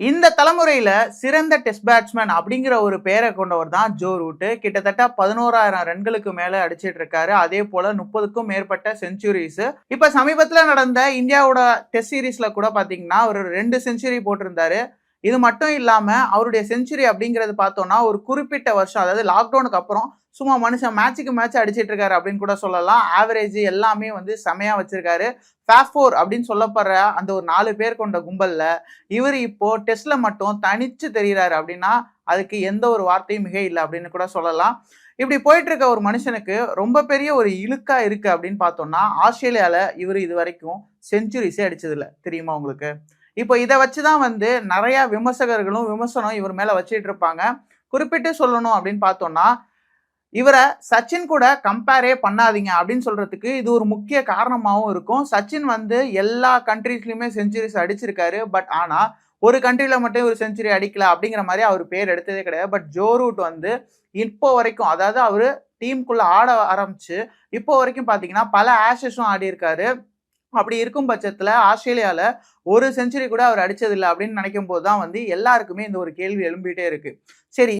இந்த தலைமுறையில் சிறந்த டெஸ்ட் பேட்ஸ்மேன் அப்படிங்கிற ஒரு பெயரை கொண்டவர் தான் ஜோ ரூட்டு. கிட்டத்தட்ட பதினோராயிரம் ரன்களுக்கு மேலே அடிச்சிட்டு இருக்காரு. அதே போல முப்பதுக்கும் மேற்பட்ட செஞ்சுரிஸ் இப்போ சமீபத்தில் நடந்த இந்தியாவோட டெஸ்ட் சீரீஸில் கூட பார்த்தீங்கன்னா ஒரு ரெண்டு செஞ்சுரி போட்டிருந்தாரு. இது மட்டும் இல்லாமல் அவருடைய செஞ்சுரி அப்படிங்கிறது பார்த்தோன்னா ஒரு குறிப்பிட்ட வருஷம் அதாவது லாக்டவுனுக்கு அப்புறம் சும்மா மனுஷன் மேட்சுக்கு மேட்ச் அடிச்சிட்டு இருக்காரு அப்படின்னு கூட சொல்லலாம். ஆவரேஜ் எல்லாமே வந்து செமையாக வச்சிருக்காரு. ஃபேஃபோர் அப்படின்னு சொல்லப்படுற அந்த ஒரு நாலு பேர் கொண்ட கும்பலில் இவர் இப்போ டெஸ்ட்ல மட்டும் தனிச்சு தெரிகிறாரு அப்படின்னா அதுக்கு எந்த ஒரு வார்த்தையும் மிக இல்லை அப்படின்னு கூட சொல்லலாம். இப்படி போயிட்டு இருக்க ஒரு மனுஷனுக்கு ரொம்ப பெரிய ஒரு இழுக்கா இருக்கு அப்படின்னு பார்த்தோம்னா ஆஸ்திரேலியாவில் இவர் இது வரைக்கும் செஞ்சுரிஸே அடிச்சதில்லை. தெரியுமா உங்களுக்கு? இப்போ இதை வச்சு தான் வந்து நிறைய விமர்சகர்களும் விமர்சனம் இவர் மேலே வச்சுட்டு இருப்பாங்க. குறிப்பிட்டு சொல்லணும் அப்படின்னு பார்த்தோம்னா இவரை சச்சின் கூட கம்பேரே பண்ணாதீங்க அப்படின்னு சொல்கிறதுக்கு இது ஒரு முக்கிய காரணமாகவும் இருக்கும். சச்சின் வந்து எல்லா கண்ட்ரீஸ்லையுமே செஞ்சுரிஸ் அடிச்சிருக்காரு. பட் ஆனால் ஒரு கண்ட்ரியில் மட்டும் ஒரு செஞ்சுரி அடிக்கல அப்படிங்கிற மாதிரி அவர் பேர் எடுத்ததே கிடையாது. பட் ஜோ ரூட் வந்து இப்போ வரைக்கும் அதாவது அவர் டீமுக்குள்ளே ஆட ஆரம்பிச்சு இப்போ வரைக்கும் பார்த்தீங்கன்னா பல ஆஷஸும் ஆடி இருக்காரு அப்படி இருக்கும் பட்சத்தில் ஆஸ்திரேலியாவில் ஒரு செஞ்சுரி கூட அவர் அடித்ததில்லை அப்படின்னு நினைக்கும் போது தான் வந்து எல்லாருக்குமே இந்த ஒரு கேள்வி எழும்பிகிட்டே இருக்குது சரி